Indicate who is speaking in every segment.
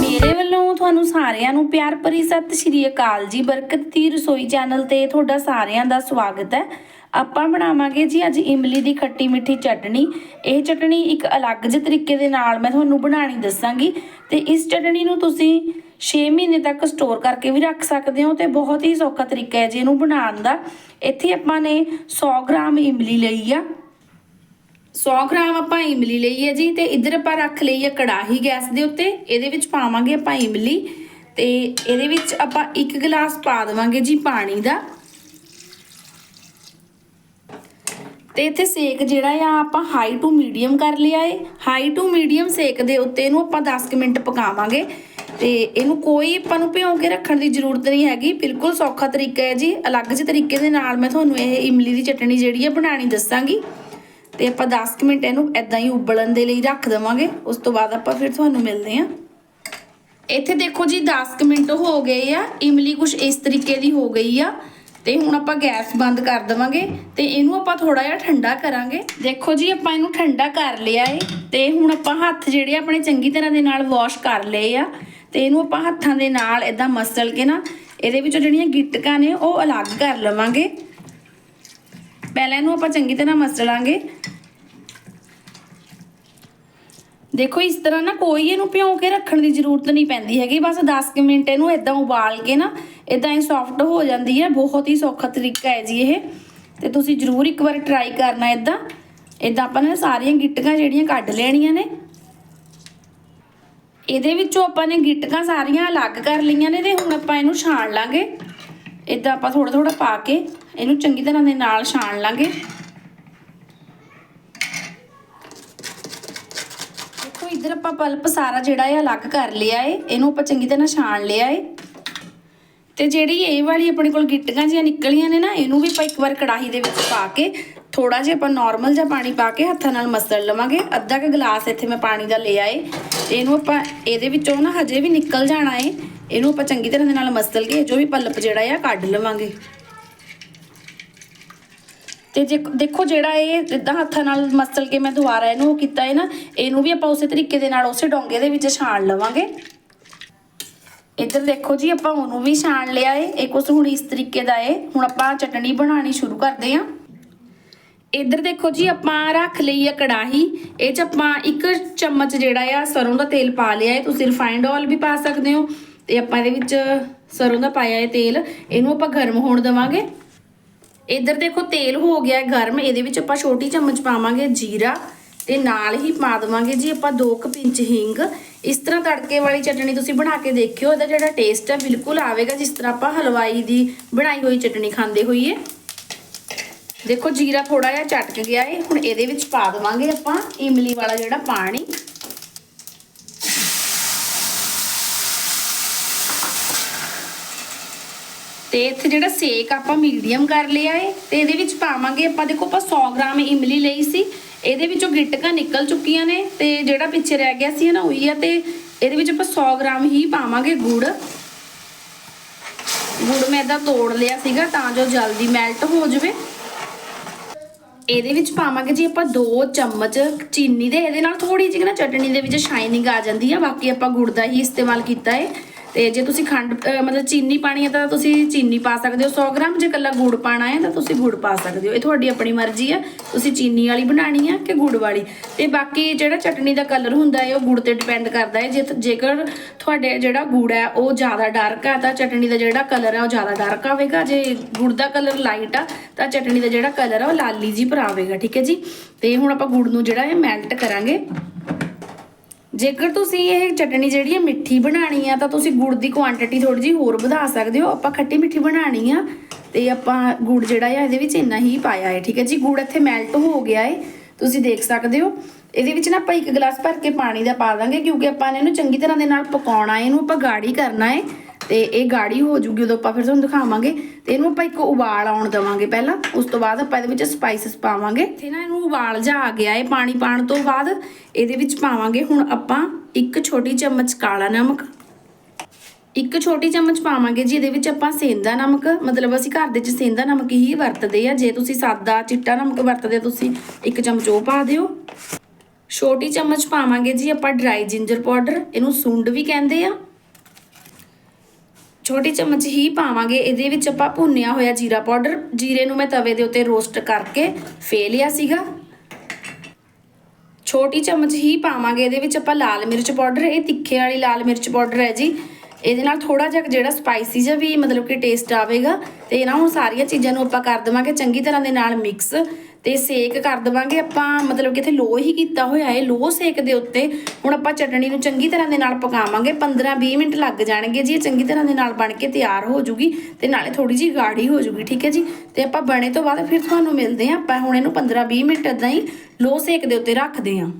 Speaker 1: ਮੇਰੇ ਵੱਲੋਂ ਤੁਹਾਨੂੰ ਸਾਰਿਆਂ ਨੂੰ ਪਿਆਰ ਭਰੀ ਸਤਿ ਸ਼੍ਰੀ ਅਕਾਲ ਜੀ। ਬਰਕਤ ਦੀ ਰਸੋਈ ਚੈਨਲ ਤੇ ਤੁਹਾਡਾ ਸਾਰਿਆਂ ਦਾ ਸਵਾਗਤ ਹੈ। ਆਪਾਂ ਬਣਾਵਾਂਗੇ ਜੀ ਅੱਜ ਇਮਲੀ ਦੀ ਖੱਟੀ ਮਿੱਠੀ ਚਟਣੀ। ਇਹ ਚਟਣੀ ਇੱਕ ਅਲੱਗ ਜਿਹੇ ਤਰੀਕੇ ਦੇ ਨਾਲ ਮੈਂ ਤੁਹਾਨੂੰ ਬਣਾਣੀ ਦੱਸਾਂਗੀ ਤੇ ਇਸ ਚਟਣੀ ਨੂੰ ਤੁਸੀਂ 6 ਮਹੀਨੇ ਤੱਕ ਸਟੋਰ ਕਰਕੇ ਵੀ ਰੱਖ ਸਕਦੇ ਹੋ ਤੇ ਬਹੁਤ ਹੀ ਸੌਖਾ ਤਰੀਕਾ ਹੈ ਜੀ ਇਹਨੂੰ ਬਣਾਉਣ ਦਾ। ਇੱਥੇ ਆਪਾਂ ਨੇ 100 ਗ੍ਰਾਮ ਇਮਲੀ ਲਈ ਆ। 100 ਗ੍ਰਾਮ ਆਪਾਂ ਇਮਲੀ ਲਈ ਹੈ ਜੀ ਤੇ ਇੱਧਰ ਆਪਾਂ ਰੱਖ ਲਈ ਹੈ ਕੜਾਹੀ ਗੈਸ ਦੇ ਉੱਤੇ। ਇਹਦੇ ਵਿੱਚ ਪਾਵਾਂਗੇ ਆਪਾਂ ਇਮਲੀ ਤੇ ਇਹਦੇ ਵਿੱਚ ਆਪਾਂ 1 ਗਲਾਸ ਪਾ ਦੇਵਾਂਗੇ ਜੀ ਪਾਣੀ ਦਾ। ਤੇ ਇੱਥੇ ਸੇਕ ਜਿਹੜਾ ਆ ਆਪਾਂ ਹਾਈ ਟੂ ਮੀਡੀਅਮ ਕਰ ਲਿਆ ਏ। ਹਾਈ ਟੂ ਮੀਡੀਅਮ ਸੇਕ ਦੇ ਉੱਤੇ ਇਹਨੂੰ ਆਪਾਂ 10 ਕੁ ਮਿੰਟ ਪਕਾਵਾਂਗੇ। ਤੇ ਇਹਨੂੰ ਕੋਈ ਆਪਾਂ ਨੂੰ ਭਿਉਂ ਕੇ ਰੱਖਣ ਦੀ ਜ਼ਰੂਰਤ ਨਹੀਂ ਹੈਗੀ। ਬਿਲਕੁਲ ਸੌਖਾ ਤਰੀਕਾ ਹੈ ਜੀ। ਅਲੱਗ ਜਿਹੇ ਤਰੀਕੇ ਦੇ ਨਾਲ ਮੈਂ ਤੁਹਾਨੂੰ ਇਹ ਇਮਲੀ ਦੀ ਚਟਣੀ ਜਿਹੜੀ ਹੈ ਬਣਾਣੀ ਦੱਸਾਂਗੀ। ਤੇ ਆਪਾਂ 10 ਕੁ ਮਿੰਟ ਇਹਨੂੰ ਐਦਾਂ ਹੀ ਉਬਲਣ ਦੇ ਲਈ ਰੱਖ ਦੇਵਾਂਗੇ। ਉਸ ਤੋਂ ਬਾਅਦ ਆਪਾਂ ਫਿਰ ਤੁਹਾਨੂੰ ਮਿਲਦੇ ਹਾਂ। ਇੱਥੇ ਦੇਖੋ ਜੀ 10 ਕੁ ਮਿੰਟ ਹੋ ਗਏ ਆ। ਇਮਲੀ ਕੁਝ ਇਸ ਤਰੀਕੇ ਦੀ ਹੋ ਗਈ ਆ। ਤੇ ਹੁਣ ਆਪਾਂ ਗੈਸ ਬੰਦ ਕਰ ਦੇਵਾਂਗੇ ਤੇ ਇਹਨੂੰ ਆਪਾਂ ਥੋੜਾ ਜਿਹਾ ਠੰਡਾ ਕਰਾਂਗੇ। ਦੇਖੋ ਜੀ ਆਪਾਂ ਇਹਨੂੰ ਠੰਡਾ ਕਰ ਲਿਆ ਏ। ਤੇ ਹੁਣ ਆਪਾਂ ਹੱਥ ਜਿਹੜੇ ਆਪਣੇ ਚੰਗੀ ਤਰ੍ਹਾਂ ਦੇ ਨਾਲ ਵਾਸ਼ ਕਰ ਲਏ ਆ। ਤੇ ਇਹਨੂੰ ਆਪਾਂ ਹੱਥਾਂ ਦੇ ਨਾਲ ਇਦਾਂ ਮਸਲ ਕੇ ਨਾ, ਇਹਦੇ ਵਿੱਚੋਂ ਜਿਹੜੀਆਂ ਗਿੱਟਕਾਂ ਨੇ ਉਹ ਅਲੱਗ ਕਰ ਲਵਾਂਗੇ। ਪਹਿਲਾਂ ਇਹਨੂੰ ਆਪਾਂ ਚੰਗੀ ਤਰ੍ਹਾਂ ਮਸਲਾਂਗੇ। ਦੇਖੋ, ਇਸ ਤਰ੍ਹਾਂ ਨਾ ਕੋਈ ਇਹਨੂੰ ਭਿਉਂ ਕੇ ਰੱਖਣ ਦੀ ਜ਼ਰੂਰਤ ਨਹੀਂ ਪੈਂਦੀ ਹੈਗੀ। ਬਸ 10 ਕੁ ਮਿੰਟ ਇਹਨੂੰ ਇਦਾਂ ਉਬਾਲ ਕੇ ਨਾ ਇਦਾਂ ਹੀ ਸੌਫਟ ਹੋ ਜਾਂਦੀ ਹੈ। ਬਹੁਤ ਹੀ ਸੌਖਾ ਤਰੀਕਾ ਹੈ ਜੀ ਇਹ। ਤੇ ਤੁਸੀਂ ਜ਼ਰੂਰ ਇੱਕ ਵਾਰ ਟਰਾਈ ਕਰਨਾ ਇਦਾਂ ਇਦਾਂ ਆਪਾਂ ਨੇ ਸਾਰੀਆਂ ਗਿੱਟਕਾਂ ਜਿਹੜੀਆਂ ਕੱਢ ਲੈਣੀਆਂ ਨੇ। ਇਹਦੇ ਵਿੱਚੋਂ ਆਪਾਂ ਨੇ ਗਿੱਟਕਾਂ ਸਾਰੀਆਂ ਅਲੱਗ ਕਰ ਲਈਆਂ ਨੇ ਤੇ ਹੁਣ ਆਪਾਂ ਇਹਨੂੰ ਛਾਣ ਲਾਂਗੇ। ਇਦਾਂ ਆਪਾਂ ਥੋੜਾ ਥੋੜਾ ਪਾ ਕੇ ਇਹਨੂੰ ਚੰਗੀ ਤਰ੍ਹਾਂ ਦੇ ਨਾਲ ਛਾਣ ਲਾਂਗੇ ਦੇਖੋ ਇਧਰ ਆਪਾਂ ਪਲਪ ਸਾਰਾ ਜਿਹੜਾ ਇਹ ਅਲੱਗ ਕਰ ਲਿਆ ਏ, ਇਹਨੂੰ ਆਪਾਂ ਚੰਗੀ ਤਰ੍ਹਾਂ ਛਾਣ ਲਿਆ ਏ। ਤੇ ਜਿਹੜੀ ਇਹ ਵਾਲੀ ਆਪਣੇ ਕੋਲ ਗਿੱਟਕਾਂ ਜਿਹੀਆਂ ਨਿਕਲੀਆਂ ਨੇ ਨਾ, ਇਹਨੂੰ ਵੀ ਆਪਾਂ ਇੱਕ ਵਾਰ ਕੜਾਹੀ ਦੇ ਵਿੱਚ ਪਾ ਕੇ ਥੋੜਾ ਜਿਹਾ ਆਪਾਂ ਨਾਰਮਲ ਜਿਹਾ ਪਾਣੀ ਪਾ ਕੇ ਹੱਥਾਂ ਨਾਲ ਮਸਲ ਲਵਾਂਗੇ। ਅੱਧਾ ਕੁ ਗਲਾਸ ਇੱਥੇ ਮੈਂ ਪਾਣੀ ਦਾ ਲਿਆ ਏ। ਇਹਨੂੰ ਆਪਾਂ ਇਹਦੇ ਵਿੱਚੋਂ ਨਾ ਹਜੇ ਵੀ ਨਿਕਲ ਜਾਣਾ ਏ। ਇਹਨੂੰ ਆਪਾਂ ਚੰਗੀ ਤਰ੍ਹਾਂ ਦੇ ਨਾਲ ਮਸਲ ਕੇ, ਜੋ ਵੀ ਪਲਪ ਜਿਹੜਾ ਆ, ਕੱਢ ਲਵਾਂਗੇ। ਤੇ ਜੇ ਦੇਖੋ ਜਿਹੜਾ ਇਹ ਜਿੱਦਾਂ ਹੱਥਾਂ ਨਾਲ ਮਸਲ ਕੇ ਮੈਂ ਦੁਬਾਰਾ ਇਹਨੂੰ ਕੀਤਾ ਹੈ ਨਾ, ਇਹਨੂੰ ਵੀ ਆਪਾਂ ਉਸੇ ਤਰੀਕੇ ਦੇ ਨਾਲ ਉਸੇ ਡੋਂਗੇ ਦੇ ਵਿੱਚ ਛਾਣ ਲਵਾਂਗੇ। ਇੱਧਰ ਦੇਖੋ ਜੀ, ਆਪਾਂ ਉਹਨੂੰ ਵੀ ਛਾਣ ਲਿਆ ਏ। ਇਹ ਕੁਛ ਹੁਣ ਇਸ ਤਰੀਕੇ ਦਾ ਏ। ਹੁਣ ਆਪਾਂ ਚਟਣੀ ਬਣਾਉਣੀ ਸ਼ੁਰੂ ਕਰਦੇ ਹਾਂ। ਇੱਧਰ ਦੇਖੋ ਜੀ, ਆਪਾਂ ਰੱਖ ਲਈ ਆ ਕੜਾਹੀ। ਇਹ ਚ ਆਪਾਂ ਇੱਕ ਚਮਚ ਜਿਹੜਾ ਆ ਸਰੋਂ ਦਾ ਤੇਲ ਪਾ ਲਿਆ ਏ। ਤੁਸੀਂ ਰਿਫਾਈਨਡ ਆਇਲ ਵੀ ਪਾ ਸਕਦੇ ਹੋ। ਤੇ ਆਪਾਂ ਇਹਦੇ ਵਿੱਚ ਸਰੋਂ ਦਾ ਪਾਇਆ ਏ ਤੇਲ। ਇਹਨੂੰ ਆਪਾਂ ਗਰਮ ਹੋਣ ਦੇਵਾਂਗੇ। ਇੱਧਰ ਦੇਖੋ, ਤੇਲ ਹੋ ਗਿਆ ਗਰਮ, ਇਹਦੇ ਵਿੱਚ ਆਪਾਂ ਛੋਟੀ ਚਮਚ ਪਾਵਾਂਗੇ ਜੀਰਾ ਤੇ ਨਾਲ ਹੀ ਪਾ ਦੇਵਾਂਗੇ ਜੀ ਆਪਾਂ 2 ਕੁ ਪਿੰਚ ਹਿੰਗ। ਇਸ ਤਰ੍ਹਾਂ ਤੜਕੇ ਵਾਲੀ ਚਟਣੀ ਤੁਸੀਂ ਬਣਾ ਕੇ ਦੇਖਿਓ, ਇਹਦਾ ਜਿਹੜਾ ਟੇਸਟ ਹੈ ਬਿਲਕੁਲ ਆਵੇਗਾ, ਜਿਸ ਤਰ੍ਹਾਂ ਆਪਾਂ ਹਲਵਾਈ ਦੀ ਬਣਾਈ ਹੋਈ ਚਟਣੀ ਖਾਂਦੇ ਹੋਈਏ। ਦੇਖੋ, ਜੀਰਾ ਥੋੜਾ ਜਿਹਾ ਚਟਕ ਗਿਆ ਏ, ਹੁਣ ਇਹਦੇ ਵਿੱਚ ਪਾ ਦੇਵਾਂਗੇ ਆਪਾਂ ਇਮਲੀ ਵਾਲਾ ਜਿਹੜਾ ਪਾਣੀ। ਤੇ ਇੱਥੇ ਜਿਹੜਾ ਸੇਕ ਆਪਾਂ ਮੀਡੀਅਮ ਕਰ ਲਿਆ ਏ, ਤੇ ਇਹਦੇ ਵਿੱਚ ਪਾਵਾਂਗੇ ਆਪਾਂ, ਦੇਖੋ ਆਪਾਂ 100 ਗ੍ਰਾਮ ਇਮਲੀ ਲਈ ਸੀ, ਇਹਦੇ ਵਿੱਚੋਂ ਗਿੱਟਕਾਂ ਨਿਕਲ ਚੁੱਕੀਆਂ ਨੇ, ਤੇ ਜਿਹੜਾ ਪਿੱਛੇ ਰਹਿ ਗਿਆ ਸੀ ਨਾ ਉਹੀ ਆ, ਤੇ ਇਹਦੇ ਵਿੱਚ ਆਪਾਂ 100 ਗ੍ਰਾਮ ਹੀ ਪਾਵਾਂਗੇ ਗੁੜ। ਗੁੜ ਮੈਂ ਇਹਦਾ ਤੋੜ ਲਿਆ ਸੀਗਾ, ਤਾਂ ਜੋ ਜਲਦੀ ਮੈਲਟ ਹੋ ਜਾਵੇ। ਇਹਦੇ ਵਿੱਚ ਪਾਵਾਂਗੇ ਜੀ ਆਪਾਂ 2 ਚਮਚ ਚੀਨੀ ਦੇ, ਇਹਦੇ ਨਾਲ ਥੋੜੀ ਜਿਹੀ ਨਾ ਚਟਣੀ ਦੇ ਵਿੱਚ ਸ਼ਾਈਨਿੰਗ ਆ ਜਾਂਦੀ ਆ, ਬਾਕੀ ਆਪਾਂ ਗੁੜ ਦਾ ਹੀ ਇਸਤੇਮਾਲ ਕੀਤਾ ਹੈ ਤੇ ਜੇ ਤੁਸੀਂ ਖੰਡ ਮਤਲਬ ਚੀਨੀ ਪਾਣੀ ਹੈ ਤਾਂ ਤੁਸੀਂ ਚੀਨੀ ਪਾ ਸਕਦੇ ਹੋ। 100 ਗ੍ਰਾਮ ਜੇ ਕੱਲਾ ਗੁੜ ਪਾਣਾ ਹੈ ਤਾਂ ਤੁਸੀਂ ਗੁੜ ਪਾ ਸਕਦੇ ਹੋ। ਇਹ ਤੁਹਾਡੀ ਆਪਣੀ ਮਰਜ਼ੀ ਆ ਤੁਸੀਂ ਚੀਨੀ ਵਾਲੀ ਬਣਾਣੀ ਹੈ ਕਿ ਗੁੜ ਵਾਲੀ? ਤੇ ਬਾਕੀ ਜਿਹੜਾ ਚਟਨੀ ਦਾ ਕਲਰ ਹੁੰਦਾ ਹੈ, ਉਹ ਗੁੜ ਤੇ ਡਿਪੈਂਡ ਕਰਦਾ ਹੈ। ਜੇ ਜੇਕਰ ਤੁਹਾਡੇ ਜਿਹੜਾ ਗੁੜ ਹੈ, ਉਹ ਜ਼ਿਆਦਾ ਡਾਰਕ ਆ ਤਾਂ ਚਟਨੀ ਦਾ ਜਿਹੜਾ ਕਲਰ ਹੈ, ਉਹ ਜ਼ਿਆਦਾ ਡਾਰਕ ਆਵੇਗਾ। ਜੇ ਗੁੜ ਦਾ ਕਲਰ ਲਾਈਟ ਆ, ਤਾਂ ਚਟਨੀ ਦਾ ਜਿਹੜਾ ਕਲਰ ਆ, ਉਹ ਲਾਲੀ ਜੀ ਪਰ ਆਵੇਗਾ। ਠੀਕ ਹੈ ਜੀ? ਤੇ ਹੁਣ ਆਪਾਂ ਗੁੜ ਨੂੰ ਜਿਹੜਾ ਹੈ ਮੈਲਟ ਕਰਾਂਗੇ। ਜੇਕਰ ਤੁਸੀਂ ਇਹ ਚਟਣੀ ਜਿਹੜੀ ਹੈ ਮਿੱਠੀ ਬਣਾਣੀ ਆ, ਤਾਂ ਤੁਸੀਂ ਗੁੜ ਦੀ ਕੁਆਂਟੀਟੀ ਥੋੜੀ ਜਿਹੀ ਹੋਰ ਵਧਾ ਸਕਦੇ ਹੋ। ਆਪਾਂ ਖੱਟੀ ਮਿੱਠੀ ਬਣਾਣੀ ਆ ਤੇ ਆਪਾਂ ਗੁੜ ਜਿਹੜਾ ਆ, ਇਹਦੇ ਵਿੱਚ ਇੰਨਾ ਹੀ ਪਾਇਆ ਹੈ ਠੀਕ ਹੈ ਜੀ? ਗੁੜ ਇੱਥੇ ਮੈਲਟ ਹੋ ਗਿਆ ਹੈ ਤੁਸੀਂ ਦੇਖ ਸਕਦੇ ਹੋ। ਇਹਦੇ ਵਿੱਚ ਨਾ ਆਪਾਂ ਇੱਕ ਗਲਾਸ ਭਰ ਕੇ ਪਾਣੀ ਦਾ ਪਾ ਦਾਂਗੇ, ਕਿਉਂਕਿ ਆਪਾਂ ਨੇ ਇਹਨੂੰ ਚੰਗੀ ਤਰ੍ਹਾਂ ਦੇ ਨਾਲ ਪਕਾਉਣਾ ਹੈ ਇਹਨੂੰ ਆਪਾਂ ਗਾੜੀ ਕਰਨਾ ਹੈ ਤੇ ਇਹ ਗਾੜੀ ਹੋ ਜੂਗੀ, ਉਦੋਂ ਆਪਾਂ ਫਿਰ ਤੁਹਾਨੂੰ ਦਿਖਾਵਾਂਗੇ ਤੇ ਇਹਨੂੰ ਆਪਾਂ ਇੱਕ ਉਬਾਲ ਆਉਣ ਦਵਾਂਗੇ ਪਹਿਲਾਂ। ਉਸ ਤੋਂ ਬਾਅਦ ਆਪਾਂ ਇਹਦੇ ਵਿੱਚ ਸਪਾਈਸਸ ਪਾਵਾਂਗੇ। ਇੱਥੇ ਨਾ ਇਹਨੂੰ ਉਬਾਲ ਜਾ ਆ ਗਿਆ ਇਹ ਪਾਣੀ ਪਾਣ ਤੋਂ ਬਾਅਦ, ਇਹਦੇ ਵਿੱਚ ਪਾਵਾਂਗੇ ਹੁਣ ਆਪਾਂ ਇੱਕ ਛੋਟੀ ਚਮਚ ਕਾਲਾ ਨਮਕ। ਇੱਕ ਛੋਟੀ ਚਮਚ ਪਾਵਾਂਗੇ ਜੀ, ਇਹਦੇ ਵਿੱਚ ਆਪਾਂ ਸੇਂਦਾ ਨਮਕ, ਮਤਲਬ ਅਸੀਂ ਘਰ ਦੇ ਵਿੱਚ ਸੇਂਦਾ ਨਮਕ ਹੀ ਵਰਤਦੇ ਆ। ਜੇ ਤੁਸੀਂ ਸਾਦਾ ਚਿੱਟਾ ਨਮਕ ਵਰਤਦੇ ਤੁਸੀਂ ਇੱਕ ਚਮਚ ਉਹ ਪਾ ਦਿਓ। ਛੋਟੀ ਚਮਚ ਪਾਵਾਂਗੇ ਜੀ ਆਪਾਂ ਡਰਾਈ ਜਿੰਜਰ ਪਾਊਡਰ ਇਹਨੂੰ ਸੁੰਡ ਵੀ ਕਹਿੰਦੇ ਆ। ਛੋਟੀ ਚਮਚ ਹੀ ਪਾਵਾਂਗੇ। ਇਹਦੇ ਵਿੱਚ ਆਪਾਂ ਭੁੰਨਿਆ ਹੋਇਆ ਜੀਰਾ ਪਾਊਡਰ, ਜੀਰੇ ਨੂੰ ਮੈਂ ਤਵੇ ਦੇ ਉੱਤੇ ਰੋਸਟ ਕਰਕੇ ਫੇ ਲਿਆ ਸੀਗਾ। ਛੋਟੀ ਚਮਚ ਹੀ ਪਾਵਾਂਗੇ। ਇਹਦੇ ਵਿੱਚ ਆਪਾਂ ਲਾਲ ਮਿਰਚ ਪਾਊਡਰ, ਇਹ ਤਿੱਖੇ ਵਾਲੀ ਲਾਲ ਮਿਰਚ ਪਾਊਡਰ ਹੈ ਜੀ। ਇਹਦੇ ਨਾਲ ਥੋੜਾ ਜਿਹਾ ਜਿਹੜਾ ਸਪਾਈਸੀ ਜਿਹਾ ਵੀ ਮਤਲਬ ਕਿ ਟੇਸਟ ਆਵੇਗਾ। ਤੇ ਇਹਨਾਂ ਹੁਣ ਸਾਰੀਆਂ ਚੀਜ਼ਾਂ ਨੂੰ ਆਪਾਂ ਕਰ ਦੇਵਾਂਗੇ ਚੰਗੀ ਤਰ੍ਹਾਂ ਦੇ ਨਾਲ ਮਿਕਸ ਤੇ ਸੇਕ ਕਰ ਦੇਵਾਂਗੇ। ਆਪਾਂ ਮਤਲਬ ਕਿ ਇੱਥੇ ਲੋ ਹੀ ਕੀਤਾ ਹੋਇਆ ਹੈ। ਲੋ ਸੇਕ ਦੇ ਉੱਤੇ ਹੁਣ ਆਪਾਂ ਚਟਣੀ ਨੂੰ ਚੰਗੀ ਤਰ੍ਹਾਂ ਦੇ ਨਾਲ ਪਕਾਵਾਂਗੇ। 15-20 ਮਿੰਟ ਲੱਗ ਜਾਣਗੇ ਜੀ। ਇਹ ਚੰਗੀ ਤਰ੍ਹਾਂ ਦੇ ਨਾਲ ਬਣ ਕੇ ਤਿਆਰ ਹੋ ਜੂਗੀ ਤੇ ਨਾਲੇ ਥੋੜੀ ਜੀ ਗਾੜੀ ਹੋ ਜੂਗੀ, ਠੀਕ ਹੈ ਜੀ? ਤੇ ਆਪਾਂ ਬਣੇ ਤੋਂ ਬਾਅਦ ਫਿਰ ਤੁਹਾਨੂੰ ਮਿਲਦੇ ਹਾਂ। ਆਪਾਂ ਹੁਣ ਇਹਨੂੰ 15-20 ਮਿੰਟ ਇਦਾਂ ਹੀ ਲੋ ਸੇਕ ਦੇ ਉੱਤੇ ਰੱਖਦੇ ਹਾਂ।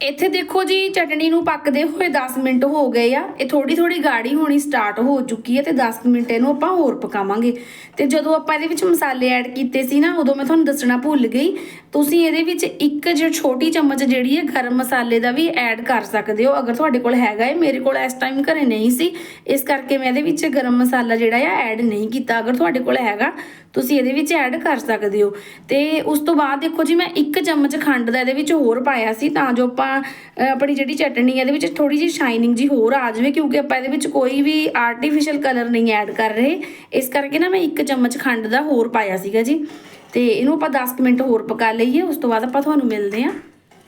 Speaker 1: ਇੱਥੇ ਦੇਖੋ ਜੀ, ਚਟਣੀ ਨੂੰ ਪੱਕਦੇ ਹੋਏ 10 ਮਿੰਟ ਹੋ ਗਏ ਆ। ਇਹ ਥੋੜੀ ਥੋੜੀ ਗਾੜੀ ਹੋਣੀ ਸਟਾਰਟ ਹੋ ਚੁੱਕੀ ਹੈ ਤੇ 10 ਮਿੰਟ ਇਹਨੂੰ ਆਪਾਂ ਹੋਰ ਪਕਾਵਾਂਗੇ। ਤੇ ਜਦੋਂ ਆਪਾਂ ਇਹਦੇ ਵਿੱਚ ਮਸਾਲੇ ਐਡ ਕੀਤੇ ਸੀ ਨਾ, ਉਦੋਂ ਮੈਂ ਤੁਹਾਨੂੰ ਦੱਸਣਾ ਭੁੱਲ ਗਈ। ਤੁਸੀਂ ਇਹਦੇ ਵਿੱਚ ਇੱਕ ਜਿਹੜੀ ਛੋਟੀ ਚਮਚ ਜਿਹੜੀ ਹੈ ਗਰਮ ਮਸਾਲੇ ਦਾ ਵੀ ਐਡ ਕਰ ਸਕਦੇ ਹੋ। ਅਗਰ ਤੁਹਾਡੇ ਕੋਲ ਹੈਗਾ ਹੈ ਮੇਰੇ ਕੋਲ ਇਸ ਟਾਈਮ ਘਰੇ ਨਹੀਂ ਸੀ। ਇਸ ਕਰਕੇ ਮੈਂ ਇਹਦੇ ਵਿੱਚ ਗਰਮ ਮਸਾਲਾ ਜਿਹੜਾ ਆ ਐਡ ਨਹੀਂ ਕੀਤਾ। ਅਗਰ ਤੁਹਾਡੇ ਕੋਲ ਹੈਗਾ ਤੁਸੀਂ ਇਹਦੇ ਵਿੱਚ ਐਡ ਕਰ ਸਕਦੇ ਹੋ। ਤੇ ਉਸ ਤੋਂ ਬਾਅਦ ਦੇਖੋ ਜੀ, ਮੈਂ ਇੱਕ ਚਮਚ ਖੰਡ ਦਾ ਇਹਦੇ ਵਿੱਚ ਹੋਰ ਪਾਇਆ ਸੀ, ਤਾਂ ਜੋ ਆਪਾਂ ਆਪਣੀ ਜਿਹੜੀ ਚਟਣੀ ਹੈ ਇਹਦੇ ਵਿੱਚ ਥੋੜੀ ਜਿਹੀ ਸ਼ਾਈਨਿੰਗ ਜੀ ਹੋਰ ਆ ਜਾਵੇ, ਕਿਉਂਕਿ ਆਪਾਂ ਇਹਦੇ ਵਿੱਚ ਕੋਈ ਵੀ ਆਰਟੀਫੀਸ਼ੀਅਲ ਕਲਰ ਨਹੀਂ ਐਡ ਕਰ ਰਹੇ। ਇਸ ਕਰਕੇ ਨਾ ਮੈਂ ਇੱਕ ਚਮਚ ਖੰਡ ਦਾ ਹੋਰ ਪਾਇਆ ਸੀਗਾ ਜੀ। ਤੇ ਇਹਨੂੰ ਆਪਾਂ 10 ਕੁ ਮਿੰਟ ਹੋਰ ਪਕਾ ਲਈਏ, ਉਸ ਤੋਂ ਬਾਅਦ ਆਪਾਂ ਤੁਹਾਨੂੰ ਮਿਲਦੇ ਹਾਂ।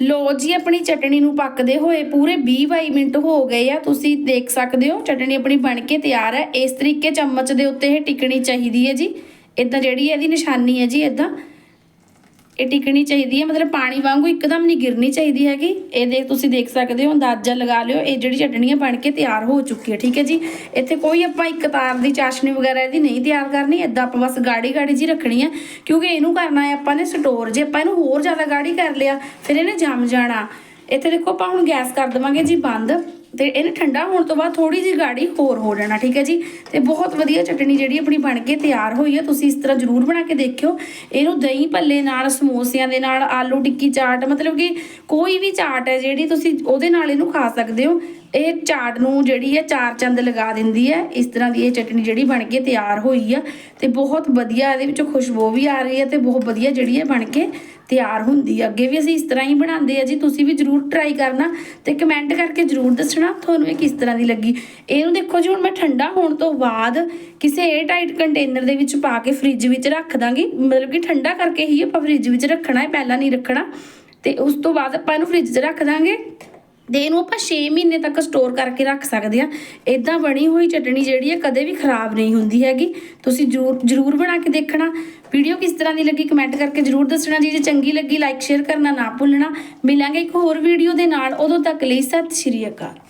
Speaker 1: ਲੋ ਜੀ, ਆਪਣੀ ਚਟਣੀ ਨੂੰ ਪੱਕਦੇ ਹੋਏ ਪੂਰੇ 20-22 ਮਿੰਟ ਹੋ ਗਏ ਆ, ਤੁਸੀਂ ਦੇਖ ਸਕਦੇ ਹੋ, ਚਟਣੀ ਆਪਣੀ ਬਣ ਕੇ ਤਿਆਰ ਹੈ। ਇਸ ਤਰੀਕੇ ਚਮਚ ਦੇ ਉੱਤੇ ਇਹ ਟਿਕਣੀ ਚਾਹੀਦੀ ਹੈ ਜੀ। ਇਦਾਂ ਜਿਹੜੀ ਇਹਦੀ ਨਿਸ਼ਾਨੀ ਹੈ ਜੀ ਇਦਾਂ ਇਹ ਟਿਕਣੀ ਚਾਹੀਦੀ ਹੈ, ਮਤਲਬ ਪਾਣੀ ਵਾਂਗੂ ਇੱਕਦਮ ਨਹੀਂ ਗਿਰਨੀ ਚਾਹੀਦੀ ਹੈਗੀ। ਇਹ ਦੇਖ ਤੁਸੀਂ ਦੇਖ ਸਕਦੇ ਹੋ, ਅੰਦਾਜ਼ਾ ਲਗਾ ਲਿਓ, ਇਹ ਜਿਹੜੀ ਚਟਣੀ ਹੈ ਬਣ ਕੇ ਤਿਆਰ ਹੋ ਚੁੱਕੀ ਹੈ, ਠੀਕ ਹੈ ਜੀ। ਇੱਥੇ ਕੋਈ ਆਪਾਂ ਇੱਕ ਤਾਰ ਦੀ ਚਾਸ਼ਨੀ ਵਗੈਰਾ ਇਹਦੀ ਨਹੀਂ ਤਿਆਰ ਕਰਨੀ ਇਦਾਂ ਆਪਾਂ ਬਸ ਗਾੜੀ ਗਾੜੀ ਜੀ ਰੱਖਣੀ ਹੈ, ਕਿਉਂਕਿ ਇਹਨੂੰ ਕਰਨਾ ਹੈ ਆਪਾਂ ਨੇ ਸਟੋਰ, ਜੇ ਆਪਾਂ ਇਹਨੂੰ ਹੋਰ ਜ਼ਿਆਦਾ ਗਾੜੀ ਕਰ ਲਿਆ, ਫਿਰ ਇਹਨੇ ਜੰਮ ਜਾਣਾ। ਇੱਥੇ ਦੇਖੋ ਆਪਾਂ ਹੁਣ ਗੈਸ ਕਰ ਦੇਵਾਂਗੇ ਜੀ ਬੰਦ। ਤੇ ਇਹਨੇ ਠੰਡਾ ਹੋਣ ਤੋਂ ਬਾਅਦ ਥੋੜੀ ਜਿਹੀ ਗਾੜੀ ਹੋਰ ਹੋ ਜਾਣਾ, ਠੀਕ ਹੈ ਜੀ? ਤੇ ਬਹੁਤ ਵਧੀਆ ਚਟਣੀ ਜਿਹੜੀ ਆਪਣੀ ਬਣ ਕੇ ਤਿਆਰ ਹੋਈ ਹੈ, ਤੁਸੀਂ ਇਸ ਤਰ੍ਹਾਂ ਜ਼ਰੂਰ ਬਣਾ ਕੇ ਦੇਖਿਓ। ਇਹਨੂੰ ਦਹੀਂ ਭੱਲੇ ਨਾਲ, ਸਮੋਸਿਆਂ ਦੇ ਨਾਲ, ਆਲੂ ਟਿੱਕੀ ਚਾਟ, ਮਤਲਬ ਕਿ ਕੋਈ ਵੀ ਚਾਟ ਹੈ ਜਿਹੜੀ ਤੁਸੀਂ ਉਹਦੇ ਨਾਲ ਇਹਨੂੰ ਖਾ ਸਕਦੇ ਹੋ। ਇਹ ਚਾਟ ਨੂੰ ਜਿਹੜੀ ਹੈ ਚਾਰ ਚੰਦ ਲਗਾ ਦਿੰਦੀ ਹੈ। ਇਸ ਤਰ੍ਹਾਂ ਦੀ ਇਹ ਚਟਣੀ ਜਿਹੜੀ ਬਣ ਕੇ ਤਿਆਰ ਹੋਈ ਆ ਤੇ ਬਹੁਤ ਵਧੀਆ ਇਹਦੇ ਵਿੱਚੋਂ ਖੁਸ਼ਬੂ ਵੀ ਆ ਰਹੀ ਹੈ ਤੇ ਬਹੁਤ ਵਧੀਆ ਜਿਹੜੀ ਹੈ ਬਣ ਕੇ ਤਿਆਰ ਹੁੰਦੀ ਆ। ਅੱਗੇ ਵੀ ਅਸੀਂ ਇਸ ਤਰ੍ਹਾਂ ਹੀ ਬਣਾਉਂਦੇ ਆ ਜੀ। ਤੁਸੀਂ ਵੀ ਜਰੂਰ ਟਰਾਈ ਕਰਨਾ ਤੇ ਕਮੈਂਟ ਕਰਕੇ ਜਰੂਰ ਦੱਸਣਾ ਤੁਹਾਨੂੰ ਇਹ ਕਿਸ ਤਰ੍ਹਾਂ ਦੀ ਲੱਗੀ। ਇਹਨੂੰ ਦੇਖੋ ਜੀ, ਹੁਣ ਮੈਂ ਠੰਡਾ ਹੋਣ ਤੋਂ ਬਾਅਦ ਕਿਸੇ 에ਅਰ ਟਾਈਟ ਕੰਟੇਨਰ ਦੇ ਵਿੱਚ ਪਾ ਕੇ ਫ੍ਰਿਜ ਵਿੱਚ ਰੱਖ ਦਾਂਗੀ। ਮਤਲਬ ਕਿ ਠੰਡਾ ਕਰਕੇ ਹੀ ਆਪਾਂ ਫ੍ਰਿਜ ਵਿੱਚ ਰੱਖਣਾ ਹੈ, ਪਹਿਲਾਂ ਨਹੀਂ ਰੱਖਣਾ। ਤੇ ਉਸ ਤੋਂ ਬਾਅਦ ਆਪਾਂ ਇਹਨੂੰ ਫ੍ਰਿਜ 'ਚ ਰੱਖ ਦਾਂਗੇ। ਤੇ ਇਹਨੂੰ ਆਪਾਂ 6 ਮਹੀਨੇ ਤੱਕ ਸਟੋਰ ਕਰਕੇ ਰੱਖ ਸਕਦੇ ਆ ਇਦਾਂ ਬਣੀ ਹੋਈ ਚਟਣੀ ਜਿਹੜੀ ਹੈ ਕਦੇ ਵੀ ਖਰਾਬ ਨਹੀਂ ਹੁੰਦੀ ਹੈਗੀ। ਤੁਸੀਂ ਜਰੂਰ ਜਰੂਰ ਬਣਾ ਕੇ ਦੇਖਣਾ। ਵੀਡੀਓ ਕਿਸ ਤਰ੍ਹਾਂ ਦੀ ਲੱਗੀ ਕਮੈਂਟ ਕਰਕੇ ਜਰੂਰ ਦੱਸਣਾ। ਜੀ ਜੇ ਚੰਗੀ ਲੱਗੀ ਲਾਈਕ ਸ਼ੇਅਰ ਕਰਨਾ ਨਾ ਭੁੱਲਣਾ। ਮਿਲਾਂਗੇ ਇੱਕ ਹੋਰ ਵੀਡੀਓ ਦੇ ਨਾਲ। ਉਦੋਂ ਤੱਕ ਲਈ ਸਤਿ ਸ਼੍ਰੀ ਅਕਾਲ।